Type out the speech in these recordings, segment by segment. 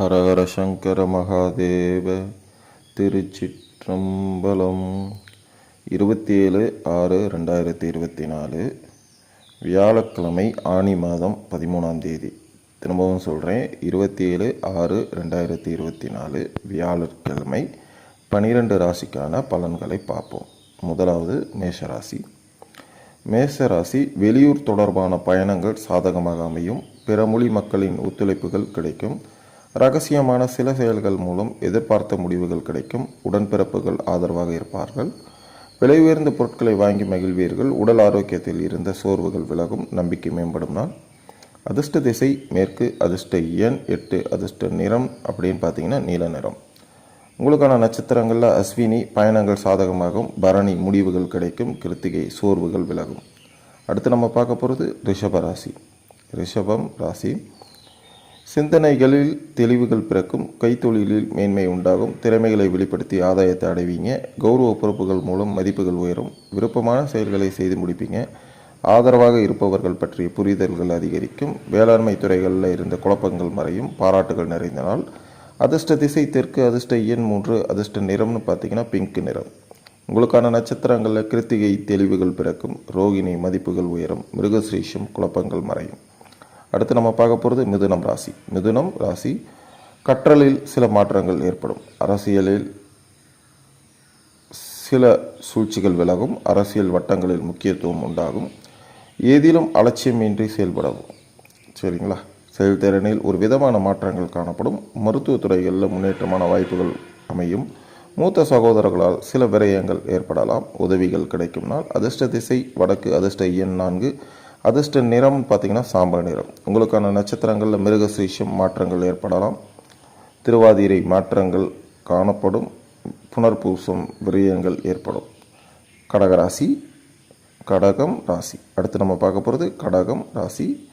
ஹரஹர சங்கர மகாதேவ திருச்சிற்றம்பலம் இருபத்தி ஏழு ஆறு ரெண்டாயிரத்தி இருபத்தி நாலு வியாழக்கிழமை ஆனி மாதம் பதிமூணாம் தேதி. திரும்பவும் சொல்கிறேன் இருபத்தி ஏழு ஆறு ரெண்டாயிரத்தி இருபத்தி நாலு வியாழக்கிழமை பனிரெண்டு ராசிக்கான பலன்களை பார்ப்போம். முதலாவது மேஷராசி. மேசராசி வெளியூர் தொடர்பான பயணங்கள் சாதகமாக அமையும். பிற மொழி மக்களின் ஒத்துழைப்புகள் கிடைக்கும். ரகசியமான சில செயல்கள் மூலம் எதிர்பார்த்த முடிவுகள் கிடைக்கும். உடன்பிறப்புகள் ஆதரவாக இருப்பார்கள். விலை உயர்ந்த பொருட்களை வாங்கி மகிழ்வீர்கள். உடல் ஆரோக்கியத்தில் இருந்த சோர்வுகள் விலகும். நம்பிக்கை மேம்படும் நாள். அதிர்ஷ்ட திசை மேற்கு அதிர்ஷ்ட எண் எட்டு அதிர்ஷ்ட நிறம் அப்படின்னு பார்த்தீங்கன்னா நீல நிறம். உங்களுக்கான நட்சத்திரங்களில் அஸ்வினி பயணங்கள் சாதகமாகும். பரணி முடிவுகள் கிடைக்கும். கிருத்திகை சோர்வுகள் விலகும். அடுத்து நம்ம பார்க்க போகிறது ரிஷப ராசி. ரிஷபம் ராசி. சிந்தனைகளில் தெளிவுகள் பிறக்கும் கைத்தொழிலில் மேன்மை உண்டாகும் திறமைகளை வெளிப்படுத்தி ஆதாயத்தை அடைவீங்க கௌரவ பொறுப்புகள் மூலம் மதிப்புகள் உயரும் விருப்பமான செயல்களை செய்து முடிப்பீங்க ஆதரவாக இருப்பவர்கள் பற்றிய புரிதல்கள் அதிகரிக்கும் வேளாண்மை துறைகளில் இருந்த குழப்பங்கள் மறையும் பாராட்டுகள் நிறைந்த நாள் அதிர்ஷ்ட திசை தெற்கு அதிர்ஷ்ட எண் மூன்று அதிர்ஷ்ட நிறம்னு பார்த்தீங்கன்னா பிங்க் நிறம். உங்களுக்கான நட்சத்திரங்களில் கிருத்திகை தெளிவுகள் பிறக்கும் ரோகிணி மதிப்புகள் உயரும் மிருகஸ்ரீஷம் குழப்பங்கள் மறையும். அடுத்து நம்ம பார்க்க போகிறது மிதுனம் ராசி. மிதுனம் ராசி கற்றலில் சில மாற்றங்கள் ஏற்படும். அரசியலில் சில சூழ்ச்சிகள் விலகும். அரசியல் வட்டங்களில் முக்கியத்துவம் உண்டாகும். ஏதிலும் அலட்சியமின்றி செயல்படவும். சரிங்களா? செயல்திறனில் ஒரு விதமான மாற்றங்கள் காணப்படும். மருத்துவத்துறைகளில் முன்னேற்றமான வாய்ப்புகள் அமையும். மூத்த சகோதரர்களால் சில விரயங்கள் ஏற்படலாம். உதவிகள் கிடைக்கும். நாள் அதிர்ஷ்ட திசை வடக்கு அதிர்ஷ்ட எண் நான்கு. அதிர்ஷ்ட நிறம் பார்த்திங்கன்னா சாம்பல் நிறம். உங்களுக்கான நட்சத்திரங்களில் மிருகசீஷம் மாற்றங்கள் ஏற்படலாம். திருவாதிரை மாற்றங்கள் காணப்படும். புனர்பூசம் விரயங்கள் ஏற்படும். கடகராசி கடகம் ராசி. அடுத்து நம்ம பார்க்க போகிறது கடகம் ராசி.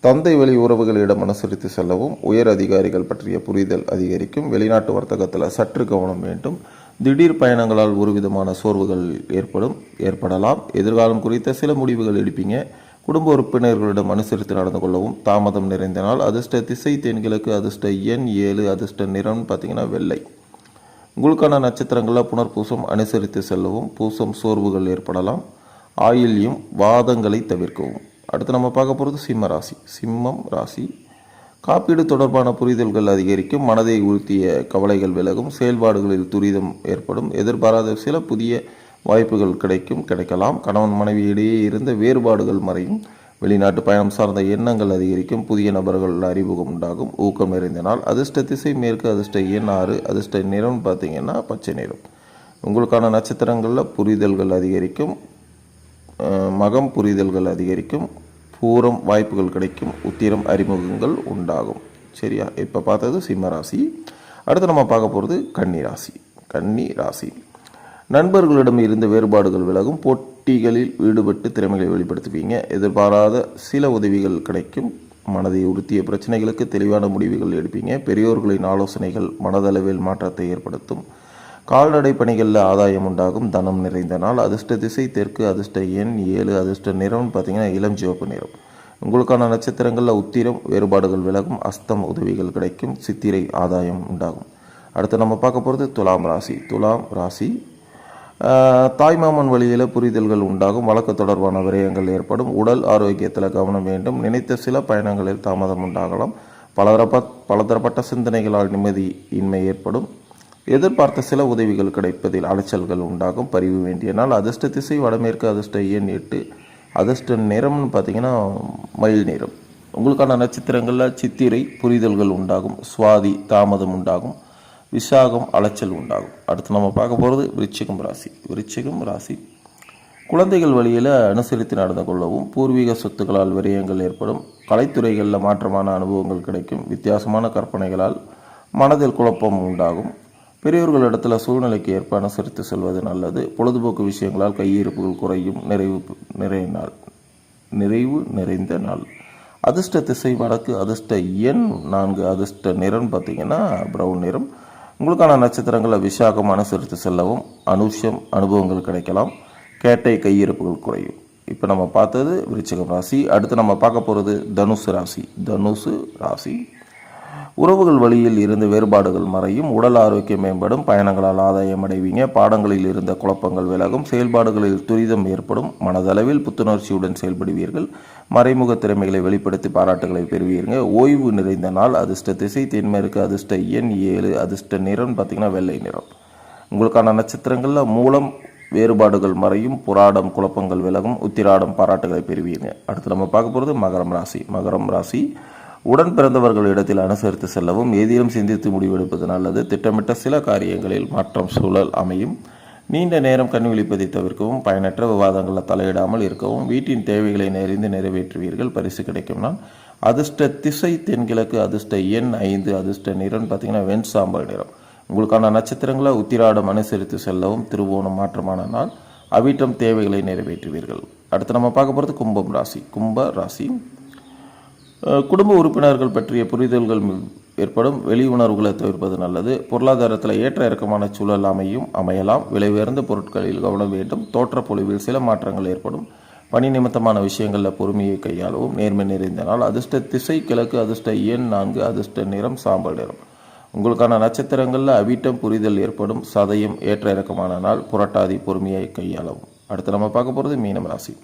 தந்தை வழி உறவுகளிடம் அனுசரித்து செல்லவும் உயர் அதிகாரிகள் பற்றிய புரிதல் அதிகரிக்கும். வெளிநாட்டு வர்த்தகத்தில் சற்று கவனம் வேண்டும். திடீர் பயணங்களால் ஒரு விதமான சோர்வுகள் ஏற்படும் ஏற்படலாம். எதிர்காலம் குறித்த சில முடிவுகள் எடுப்பீங்க. குடும்ப உறுப்பினர்களிடம் அனுசரித்து நடந்து கொள்ளவும் தாமதம் நிறைந்த நாள். அதிர்ஷ்ட திசை தென்கிழக்கு அதிர்ஷ்ட எண் ஏழு அதிர்ஷ்ட நிறம் பார்த்திங்கன்னா வெள்ளை. உங்களுக்கான நட்சத்திரங்களில் புனர்பூசம் அனுசரித்து செல்லவும் பூசம் சோர்வுகள் ஏற்படலாம். ஆயில்யம் வாதங்களை தவிர்க்கவும். அடுத்து நம்ம பார்க்க போகிறது சிம்ம ராசி. சிம்மம் ராசி. காப்பீடு தொடர்பான புரிதல்கள் அதிகரிக்கும் மனதை உறுத்திய கவலைகள் விலகும் செயல்பாடுகளில் துரிதம் ஏற்படும் எதிர்பாராத சில புதிய வாய்ப்புகள் கிடைக்கும் கிடைக்கலாம். கணவன் மனைவி இடையே இருந்த வேறுபாடுகள் மறையும். வெளிநாட்டு பயணம் சார்ந்த எண்ணங்கள் அதிகரிக்கும். புதிய நபர்கள் அறிமுகம் உண்டாகும். ஊக்கம் நிறைந்த நாள். அதிர்ஷ்ட திசை மேற்கு அதிர்ஷ்ட எண் ஆறு அதிர்ஷ்ட நிறம் பார்த்தீங்கன்னா பச்சை நிறம். உங்களுக்கான நட்சத்திரங்களில் புரிதல்கள் அதிகரிக்கும். மகம் புரிதல்கள் அதிகரிக்கும். பூரம் வாய்ப்புகள் கிடைக்கும். உத்திரம் அறிமுகங்கள் உண்டாகும். சரியா? இப்போ பார்த்தது சிம்ம ராசி. அடுத்து நம்ம பார்க்க போகிறது கன்னி ராசி. கன்னி ராசி. நண்பர்களிடம் இருந்த வேறுபாடுகள் விலகும். போட்டிகளில் ஈடுபட்டு திறமைகளை வெளிப்படுத்துவீங்க. எதிர்பாராத சில உதவிகள் கிடைக்கும். மனதை உறுத்திய பிரச்சனைகளுக்கு தெளிவான முடிவுகள் எடுப்பீங்க. பெரியோர்களின் ஆலோசனைகள் மனதளவில் மாற்றத்தை ஏற்படுத்தும். கால்நடை பணிகளில் ஆதாயம் உண்டாகும் தனம் நிறைந்த நாள். அதிர்ஷ்ட திசை தெற்கு அதிர்ஷ்ட எண் ஏழு அதிர்ஷ்ட நிறம்னு பார்த்தீங்கன்னா இளம் சிவப்பு நிறம். உங்களுக்கான நட்சத்திரங்களில் உத்திரம் வேறுபாடுகள் விலகும் அஸ்தம் உதவிகள் கிடைக்கும் சித்திரை ஆதாயம் உண்டாகும். அடுத்து நம்ம பார்க்க போகிறது துலாம் ராசி. துலாம் ராசி தாய்மாமன் வழியில் புரிதல்கள் உண்டாகும் வழக்கு தொடர்பான விரயங்கள் ஏற்படும் உடல் ஆரோக்கியத்தில் கவனம் வேண்டும் நினைத்த சில பயணங்களில் தாமதம் உண்டாகலாம். பலதரப்ப பலதரப்பட்ட சிந்தனைகளால் நிம்மதி இன்மை ஏற்படும். எதிர்பார்த்த சில உதவிகள் கிடைப்பதில் அலைச்சல்கள் உண்டாகும். பரிவு வேண்டிய நாள் அதிர்ஷ்ட திசை வடமேற்கு அதிர்ஷ்ட எண் எட்டு. அதிர்ஷ்ட நிறம்னு பார்த்தீங்கன்னா மயில் நிறம். உங்களுக்கான நட்சத்திரங்களில் சித்திரை புரிதல்கள் உண்டாகும். சுவாதி தாமதம் உண்டாகும். விசாகம் அலைச்சல் உண்டாகும். அடுத்து நம்ம பார்க்க போகிறது விருச்சிகம் ராசி. விருச்சிகம் ராசி. குழந்தைகள் வழியில் அனுசரித்து நடந்து கொள்ளவும் பூர்வீக சொத்துக்களால் விரயங்கள் ஏற்படும். கலைத்துறைகளில் மாற்றமான அனுபவங்கள் கிடைக்கும். வித்தியாசமான கற்பனைகளால் மனதில் குழப்பம் உண்டாகும். பெரியோர்களிடத்தில் சூழ்நிலைக்கு ஏற்ப அனுசரித்து செல்வது நல்லது. பொழுதுபோக்கு விஷயங்களால் கையிருப்புகள் குறையும். நிறைவு நிறைய நாள். நிறைவு நிறைந்த நாள். அதிர்ஷ்ட திசை வடக்கு அதிர்ஷ்ட எண் நான்கு அதிர்ஷ்ட நிறம் பார்த்தீங்கன்னா ப்ரௌன் நிறம். உங்களுக்கான நட்சத்திரங்களை விசாகம் அனுசரித்து செல்லவும் அனுஷம் அனுபவங்கள் கிடைக்கலாம். கேட்டை கையிருப்புகள் குறையும். இப்போ நம்ம பார்த்தது விருச்சிகம் ராசி. அடுத்து நம்ம பார்க்க போகிறது தனுசு ராசி. தனுசு ராசி. உறவுகள் வழியில் இருந்து வேறுபாடுகள் மறையும் உடல் ஆரோக்கியம் மேம்படும் பயணங்களால் ஆதாயம் அடைவீங்க பாடங்களில் இருந்த குழப்பங்கள் விலகும் செயல்பாடுகளில் துரிதம் ஏற்படும் மனதளவில் புத்துணர்ச்சியுடன் செயல்படுவீர்கள் மறைமுக திறமைகளை வெளிப்படுத்தி பாராட்டுகளை பெறுவீர்கள் ஓய்வு நிறைந்த நாள் அதிர்ஷ்ட திசை தென்மேற்கு அதிர்ஷ்ட எண் ஏழு அதிர்ஷ்ட நிறம் பார்த்தீங்கன்னா வெள்ளை நிறம். உங்களுக்கான நட்சத்திரங்களில் மூலம் வேறுபாடுகள் மறையும் புராடம் குழப்பங்கள் விலகும் உத்திராடம் பாராட்டுகளை பெறுவீங்க. அடுத்து நம்ம பார்க்க போகிறது மகரம் ராசி. மகரம் ராசி உடன் பிறந்தவர்களிடத்தில் அனுசரித்து செல்லவும் ஏதேனும் சிந்தித்து முடிவெடுப்பது நல்லது திட்டமிட்ட சில காரியங்களில் மாற்றம் சூழல் அமையும். நீண்ட நேரம் கண் விழிப்பதை தவிர்க்கவும் பயனற்ற விவாதங்களில் தலையிடாமல் இருக்கவும் வீட்டின் தேவைகளை நெறிந்து நிறைவேற்றுவீர்கள் பரிசு கிடைக்கும் நான் அதிர்ஷ்ட திசை தென்கிழக்கு அதிர்ஷ்ட எண் ஐந்து அதிர்ஷ்ட நிறம் பார்த்தீங்கன்னா வெண் சாம்பல் நிறம். உங்களுக்கான நட்சத்திரங்களை உத்திராடம் அனுசரித்து செல்லவும் திருவோணம் மாற்றமான நாள். அவிட்டம் தேவைகளை நிறைவேற்றுவீர்கள். அடுத்து நம்ம பார்க்க போகிறது கும்பம் ராசி. கும்ப ராசி. குடும்ப உறுப்பினர்கள் பற்றிய புரிதல்கள் ஏற்படும். வெளி உணர்வுகளை தவிர்ப்பது நல்லது. பொருளாதாரத்தில் ஏற்ற இறக்கமான சூழல் அமையும் அமையலாம். விலை உயர்ந்த பொருட்களில் கவனம் வேண்டும். தோற்றப்பொழிவில் சில மாற்றங்கள் ஏற்படும். பணி நிமித்தமான விஷயங்களில் பொறுமையை கையாளவும். நேர்மை நிறைந்த நாள் அதிர்ஷ்ட திசை கிழக்கு அதிர்ஷ்ட எண் நான்கு அதிர்ஷ்ட நிறம் சாம்பல் நிறம். உங்களுக்கான நட்சத்திரங்களில் அவிட்டம் புரிதல் ஏற்படும். சதயம் ஏற்ற இறக்கமான நாள். புரட்டாதி பொறுமையை கையாளவும். அடுத்து நம்ம பார்க்க போகிறது மீனம் ராசி.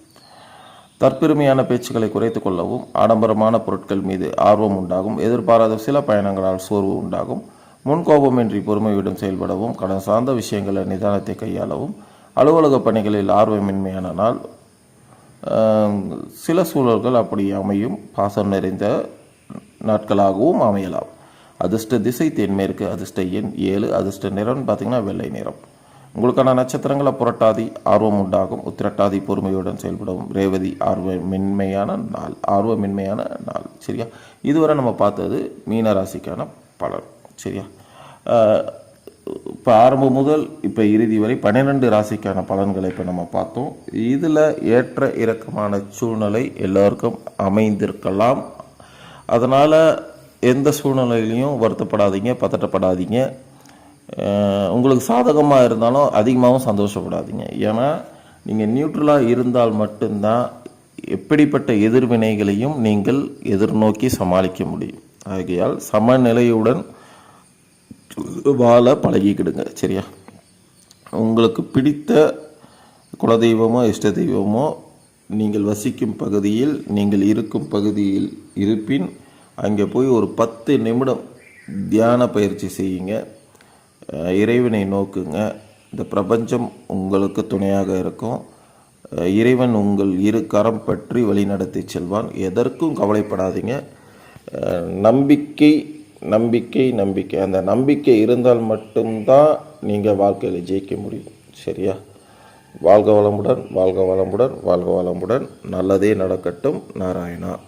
தற்பெருமையான பேச்சுக்களை குறைத்து கொள்ளவும் ஆடம்பரமான பொருட்கள் மீது ஆர்வம் உண்டாகும் எதிர்பாராத சில பயணங்களால் சோர்வு உண்டாகும் முன்கோபமின்றி பொறுமையுடன் செயல்படவும் கடன் சார்ந்த விஷயங்களை நிதானத்தை கையாளவும் அலுவலக பணிகளில் ஆர்வமின்மையான நாள் சில சூழல்கள் அப்படி அமையும். பாசம் நிறைந்த நாட்களாகவும் அமையலாம். அதிர்ஷ்ட திசை தென்மேற்கு அதிர்ஷ்ட எண் ஏழு அதிர்ஷ்ட நிறம் பார்த்திங்கன்னா வெள்ளை நிறம். உங்களுக்கான நட்சத்திரங்களை புரட்டாதி ஆர்வம் உண்டாகும். உத்திரட்டாதி பொறுமையுடன் செயல்படவும். ரேவதி ஆர்வமின்மையான நாள். ஆர்வமின்மையான நாள். சரியா? இதுவரை நம்ம பார்த்தது மீன ராசிக்கான பலன். சரியா? இப்போ ஆரம்பம் முதல் இப்போ இறுதி வரை பன்னிரெண்டு ராசிக்கான பலன்களை இப்போ நம்ம பார்த்தோம். இதில் ஏற்ற இறக்கமான சூழ்நிலை எல்லோருக்கும் அமைந்திருக்கலாம். அதனால் எந்த சூழ்நிலையிலையும் வருத்தப்படாதீங்க பதட்டப்படாதீங்க. உங்களுக்கு சாதகமாக இருந்தாலும் அதிகமாகவும் சந்தோஷப்படாதீங்க. ஏன்னா நீங்கள் நியூட்ரலாக இருந்தால் மட்டும்தான் எப்படிப்பட்ட எதிர்வினைகளையும் நீங்கள் எதிர்நோக்கி சமாளிக்க முடியும். ஆகையால் சமநிலையுடன் வாழ பழகிக்கிடுங்க. சரியா? உங்களுக்கு பிடித்த குலதெய்வமோ இஷ்ட தெய்வமோ நீங்கள் வசிக்கும் பகுதியில் நீங்கள் இருக்கும் பகுதியில் இருப்பின் அங்கே போய் ஒரு பத்து நிமிடம் தியான பயிற்சி செய்யுங்க. இறைவனை நோக்குங்க. இந்த பிரபஞ்சம் உங்களுக்கு துணையாக இருக்கும். இறைவன் உங்கள் இரு கரம் பற்றி வழிநடத்தி செல்வான். எதற்கும் கவலைப்படாதீங்க. நம்பிக்கை நம்பிக்கை நம்பிக்கை. அந்த நம்பிக்கை இருந்தால் மட்டும்தான் நீங்கள் வாழ்க்கையில் ஜெயிக்க முடியும். சரியா? வாழ்க வளமுடன் வாழ்க வளமுடன் வாழ்க வளமுடன். நல்லதே நடக்கட்டும். நாராயணா.